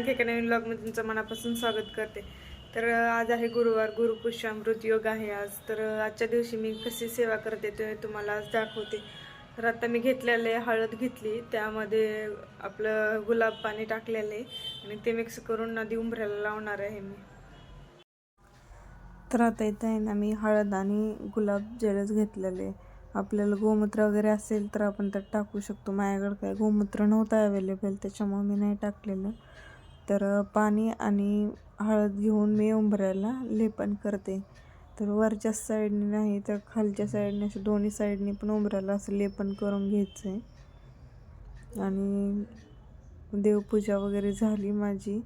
आणखी एका नवीन ब्लॉगमध्ये तुमचं मनापासून स्वागत करते. तर आज आहे गुरुवार गुरुपुष्यामृत योग आहे आज. तर आजच्या दिवशी मी कशी सेवा करते ते तुम्हाला आज दाखवते. तर आता मी घेतलेलं आहे हळद घेतली त्यामध्ये आपलं गुलाब पाणी टाकलेलं आहे आणि ते मिक्स करून नदी उंबऱ्याला लावणार आहे मी. तर आता इथं आहे ना मी हळद आणि गुलाब जेलच घेतलेले. आहे. आपल्याला गोमूत्र वगैरे असेल तर आपण त्यात टाकू शकतो. माझ्याकडे काय गोमूत्र नव्हतं अवेलेबल त्याच्यामुळे मी नाही टाकलेलं. तर पाणी आणि हळद घेऊन मी उंबऱ्याला लेपन करते. तर वरच्या साईडने नाही तर खालच्या साईडने असे दोन्ही साईडने पण उंबऱ्याला असं लेपन करून घ्यायचं आहे आणि देवपूजा वगैरे झाली माझी.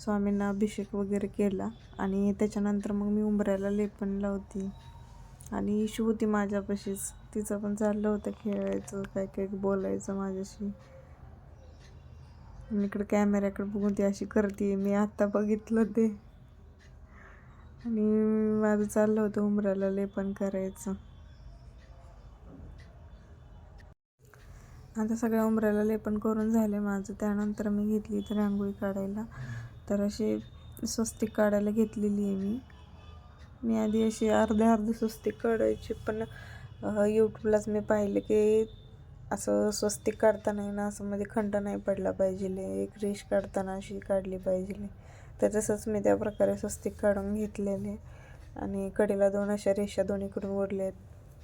स्वामींना अभिषेक वगैरे केला आणि त्याच्यानंतर मग मी उंबऱ्याला लेपन लावते. आणि इशू होती माझ्यापाशीच. तिचं पण चाललं होतं खेळायचं काय काय बोलायचं माझ्याशी. आणि इकडे कॅमेऱ्याकडे बघून ती अशी करते मी आत्ता बघितलं ते. आणि माझं चाललं होतं उंबऱ्याला लेपन करायचं. आता सगळ्या उंबऱ्याला लेपन करून झाले माझं. त्यानंतर मी घेतली तर रांगोळी काढायला. तर अशी स्वस्तिक काढायला घेतलेली आहे मी. मी आधी अशी अर्धे अर्धे स्वस्तिक काढायची पण यूट्यूबलाच मी पाहिलं की असं स्वस्तिक काढताना ना असं मध्ये खंड नाही पडला पाहिजे एक रेष काढताना अशी काढली पाहिजे तर तसंच मी त्या प्रकारे स्वस्तिक काढून घेतलेले. आणि कडेला दोन अशा रेषा दोन्हीकडून ओढल्या आहेत.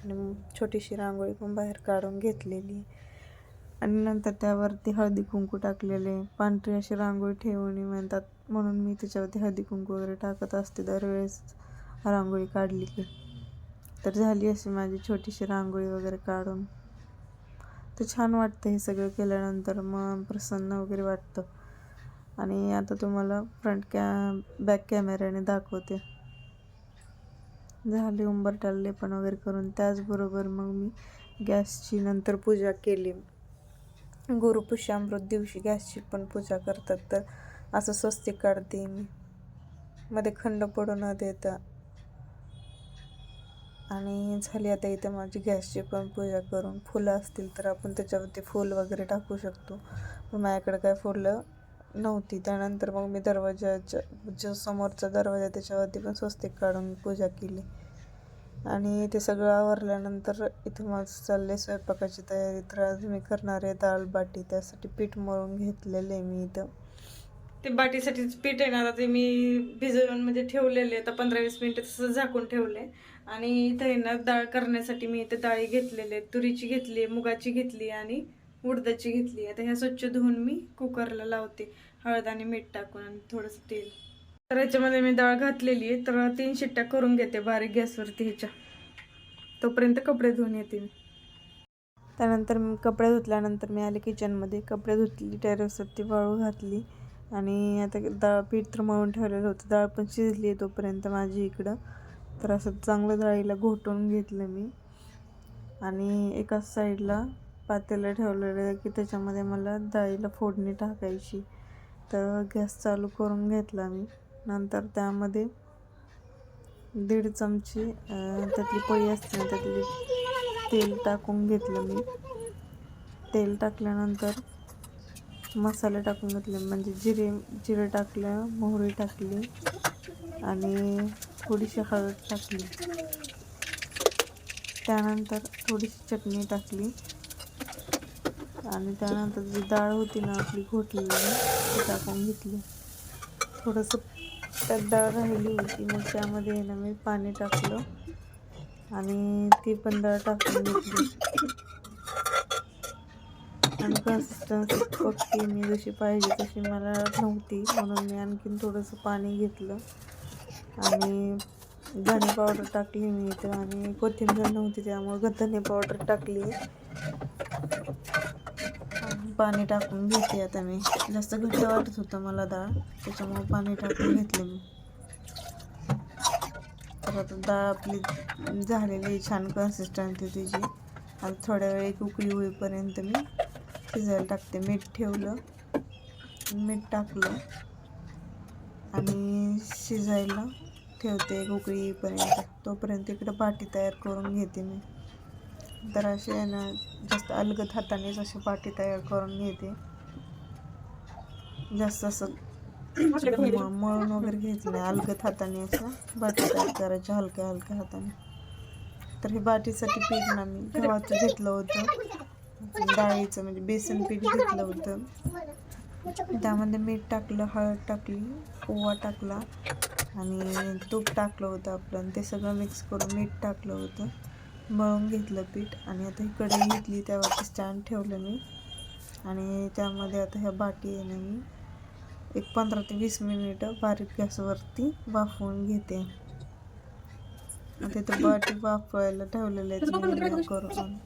आणि छोटीशी रांगोळी पण बाहेर काढून घेतलेली. आणि नंतर त्यावरती हळदी कुंकू टाकलेले. पांढरी अशी रांगोळी ठेवून म्हणतात म्हणून मी त्याच्यावरती हळदी कुंकू वगैरे टाकत असते. दरवेळेस रांगोळी काढली की तर झाली अशी माझी छोटीशी रांगोळी वगैरे काढून. तर छान वाटतं हे सगळं केल्यानंतर. मग प्रसन्न वगैरे वाटतं. आणि आता तुम्हाला फ्रंट कॅ बॅक कॅमेऱ्याने दाखवते. झाली उंबरट्याला लेपन वगैरे करून. त्याचबरोबर मग मी गॅसची नंतर पूजा केली. गुरुपुष्यामृत दिवशी गॅसची पण पूजा करतात. तर असं स्वस्तिक काढते मी. मध्ये खंड पडू न देता. आणि झाली आता इथं माझी गॅसची पण पूजा करून. फुलं असतील तर आपण त्याच्यावरती फूल वगैरे टाकू शकतो. पण माझ्याकडे काय फुलं नव्हती. त्यानंतर मग मी दरवाजाच्या जो समोरचा दरवाजा त्याच्यावरती पण स्वस्तिक काढून पूजा केली. आणि ते सगळं आवरल्यानंतर इथं माझं चाललं आहे स्वयंपाकाची तयारी. तर आज मी करणार आहे दाल बाटी त्यासाठी पीठ मळून घेतलेलं आहे मी इथं. ते बाटीसाठीच पीठ येणार ते मी भिजवून म्हणजे ठेवलेले आता पंधरा वीस मिनटं तसं झाकून ठेवले आणि इथं येणार डाळ करण्यासाठी मी इथे डाळी घेतलेले तुरीची घेतली मुगाची घेतली आणि उडदाची घेतली आता ह्या स्वच्छ धुवून मी कुकरला लावते. हळद आणि मीठ टाकून आणि थोडंसं तेल. तर ह्याच्यामध्ये मी डाळ घातलेली आहे. तर तीन शिट्ट्या करून घेते बारीक गॅसवरती ह्याच्या. तोपर्यंत कपडे धुवून येते मी. त्यानंतर मी कपडे धुतल्यानंतर मी आले किचनमध्ये कपडे धुतली टेरेसवरती वाळू घातली. आणि आता डाळ पीठ तर मळून ठेवलेलं होतं. डाळ पण शिजली आहे तोपर्यंत माझी इकडं. तर असं चांगलं डाळीला घोटून घेतलं मी. आणि एका साईडला पातेलं ठेवलेलं की त्याच्यामध्ये मला डाळीला फोडणी टाकायची. तर गॅस चालू करून घेतला मी. नंतर त्यामध्ये दीड चमची त्यातली पळी असते ना त्यातली तेल टाकून घेतलं मी. तेल टाकल्यानंतर मसाले टाकून घेतले. म्हणजे जिरे जिरे टाकलं मोहरी टाकली आणि थोडीशी हळद टाकली. त्यानंतर थोडीशी चटणी टाकली. आणि त्यानंतर जी डाळ होती ना आपली घोटलेली ती टाकून घेतली. थोडंसं त्यात डाळ राहिली होती मग त्यामध्ये ना मी पाणी टाकलं. आणि ती पण डाळ टाकून घेतली. आणि कन्सिस्टन्सी पक्की मी जशी पाहिजे तशी मला नव्हती. म्हणून मी आणखीन थोडंसं पाणी घेतलं. आणि धने पावडर टाकली मी इथं. आणि कोथिंबीर नव्हती त्यामुळे धने पावडर टाकली. पाणी टाकून घेते आता मी. जास्त घट्ट वाटत होतं मला डाळ. त्याच्यामुळे पाणी टाकून घेतले मी. तर आता डाळ आपली झालेली छान छान कन्सिस्टन्सी तिची आता थोड्या वेळ एक उकळी होईपर्यंत मी शिजायला टाकते. मीठ ठेवलं. मीठ टाकलं. आणि शिजायला ठेवते एक उकळी येईपर्यंत तोपर्यंत इकडं पाटी तयार करून घेते मी. तर असे आहे ना जास्त अलगद हातानेच अशी पाटी तयार करून घेते. जास्त असं मळून वगैरे घ्यायचं नाही. अलगद हाताने असं बाटी तयार करायच्या हलक्या हलक्या हाताने. तर हे बाटीसाठी पीठ ना मी गव्हाचं घेतलं होतं. डाळीचं म्हणजे बेसन पीठ घेतलं होतं. त्यामध्ये मीठ टाकलं हळद टाकली ओवा टाकला आणि तूप टाकलं होतं आपलं. आणि ते सगळं मिक्स करून मीठ टाकलं होतं. मळून घेतलं पीठ आणि आता ही कढई घेतली त्यावरती स्टँड ठेवलं मी. आणि त्यामध्ये आता ह्या बाटी आहे ना मी एक पंधरा ते वीस मिनिटं बारीक गॅसवरती वाफवून घेते. आता इथं बाटी वाफवायला मी निम्म्या करून.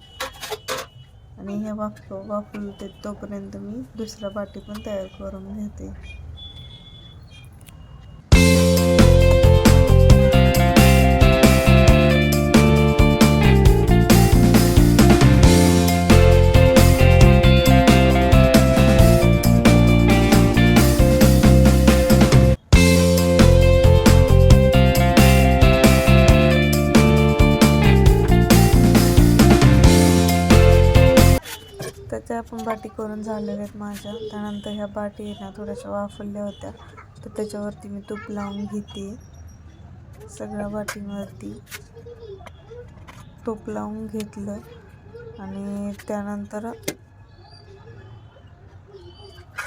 आणि हे वाफ वाफवलं ते तोपर्यंत मी दुसरा बाटी पण तयार करून घेते. बाटी करून झालेल्या आहेत माझ्या. त्यानंतर ह्या बाटी ना थोड्याशा वाफरल्या होत्या. तर त्याच्यावरती मी तूप लावून घेते. सगळ्या बाटींवरती तूप लावून घेतलं. आणि त्यानंतर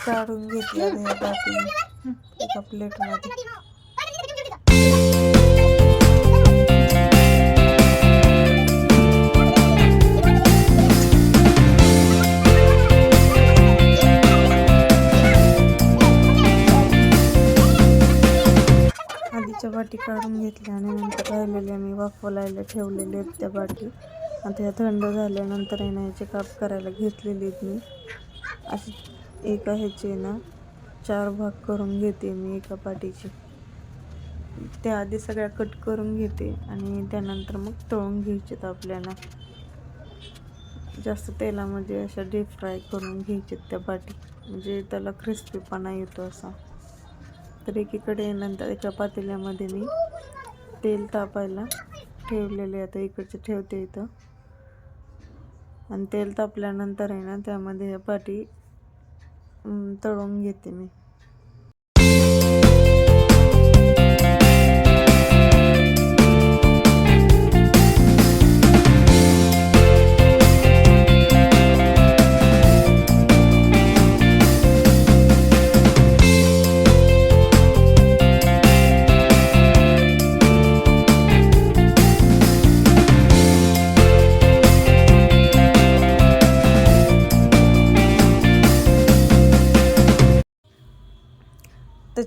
काढून घेतली ह्या बाटी एका प्लेटमध्ये उकलायला ठेवलेले आहेत त्या बाटी आता ह्या थंड झाल्यानंतर आहे ना ह्याचे काप करायला घेतलेले आहेत मी. असे एका ह्याचे ना चार भाग करून घेते मी एका पाटीचे. त्या आधी सगळ्या कट करून घेते आणि त्यानंतर मग तळून घ्यायचेत आपल्याला. जास्त तेलामध्ये अशा डीप फ्राय करून घ्यायचेत त्या बाटी म्हणजे त्याला क्रिस्पीपणा येतो असा. तर एकीकडे नंतर एका पातेल्यामध्ये मी तेल तापायला ठेवलेले आता इकडचे ठेवते इथं. आणि तेल तापल्यानंतर आहे ना त्यामध्ये ह्या पाटी तळून घेते मी.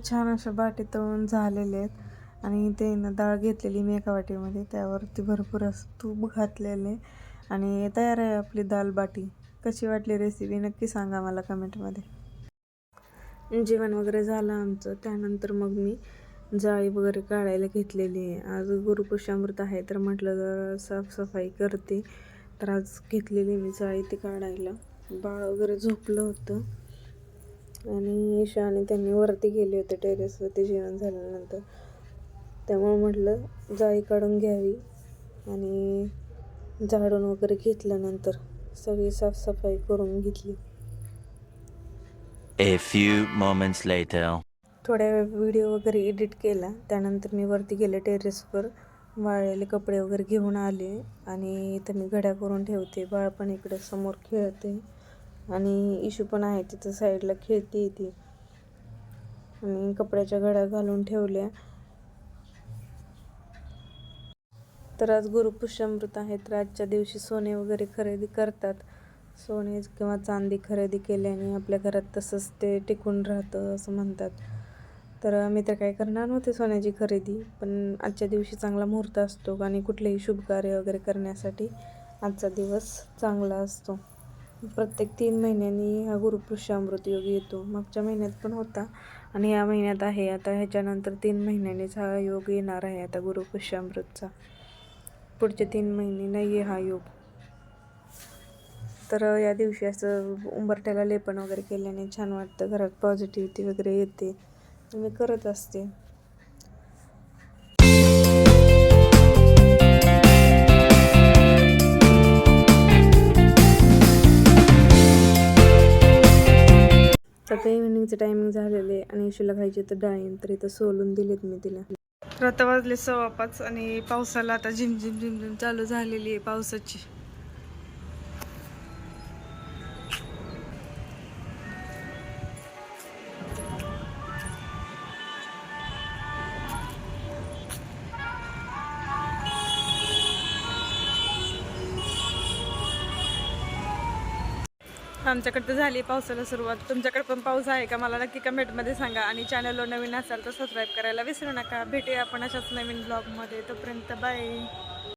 छान अशा बाटी तळून झालेले आहेत. आणि ते ना डाळ घेतलेली मी एका वाटीमध्ये. त्यावरती भरपूर असं तूप घातलेले. आणि तयार आहे आपली दाल बाटी. कशी वाटली रेसिपी नक्की सांगा मला कमेंटमध्ये जेवण वगैरे झालं आमचं. त्यानंतर मग मी जाळी वगैरे काढायला घेतलेली आहे. आज गुरुपुष्यामृत आहे तर म्हटलं जरा साफसफाई करते. तर आज घेतलेली मी जाळी ती काढायला. बाळ वगैरे झोपलं होतं. आणि ईशा आणि त्यांनी वरती गेले होते टेरेसवरती जेवण झाल्यानंतर. त्यामुळे म्हटलं जाळी काढून घ्यावी आणि झाडून वगैरे घेतल्यानंतर सगळी साफसफाई करून घेतली. A few moments later. थोड्या वेळ व्हिडिओ वगैरे एडिट केला. त्यानंतर मी वरती गेले टेरेसवर. वाळलेले कपडे वगैरे घेऊन आले आणि इथं मी घड्या करून ठेवते. बाळ पण इकडे समोर खेळते. आणि इशू पण आहे तिथं साईडला खेळती ती. आणि कपड्याच्या घड्या घालून ठेवल्या. तर आज गुरुपुष्यामृत आहे तर आजच्या दिवशी सोने वगैरे खरेदी करतात. सोने किंवा चांदी खरेदी केल्याने आपल्या घरात तसंच ते टिकून राहतं असं म्हणतात. तर मी तर काय करणार नव्हते सोन्याची खरेदी पण आजच्या दिवशी चांगला मुहूर्त असतो आणि कुठलेही शुभ कार्य वगैरे करण्यासाठी आजचा दिवस चांगला असतो. प्रत्येक तीन महिन्यांनी हा गुरुपुष्यामृत योग येतो. मागच्या महिन्यात पण होता आणि या महिन्यात आहे. आता ह्याच्यानंतर तीन महिन्यांनीच हा योग येणार आहे. आता गुरुपुष्यामृतचा पुढचे तीन महिने नाही आहे हा योग. तर या दिवशी असं उंबरठ्याला लेपन वगैरे केल्याने छान वाटतं. घरात पॉझिटिव्हिटी वगैरे येते. मी करत असते. आता इव्हिनिंगचं टायमिंग झालेलं आहे. आणि इशूला खायचे तर डाळिंब तर इथं सोलून दिलेत मी तिला. तर आता वाजले सव्वा पाच आणि पावसाला आता झिम झिम झिम झिम चालू झालेली आहे पावसाची. आमच्याकडे तर झाली पावसाला सुरुवात. तुमच्याकडे पण पाऊस आहे का? मला नक्की कमेंटमध्ये सांगा. आणि चॅनलवर नवीन असाल तर सबस्क्राईब करायला विसरू नका. भेटूया आपण अशाच नवीन ब्लॉगमध्ये तोपर्यंत बाय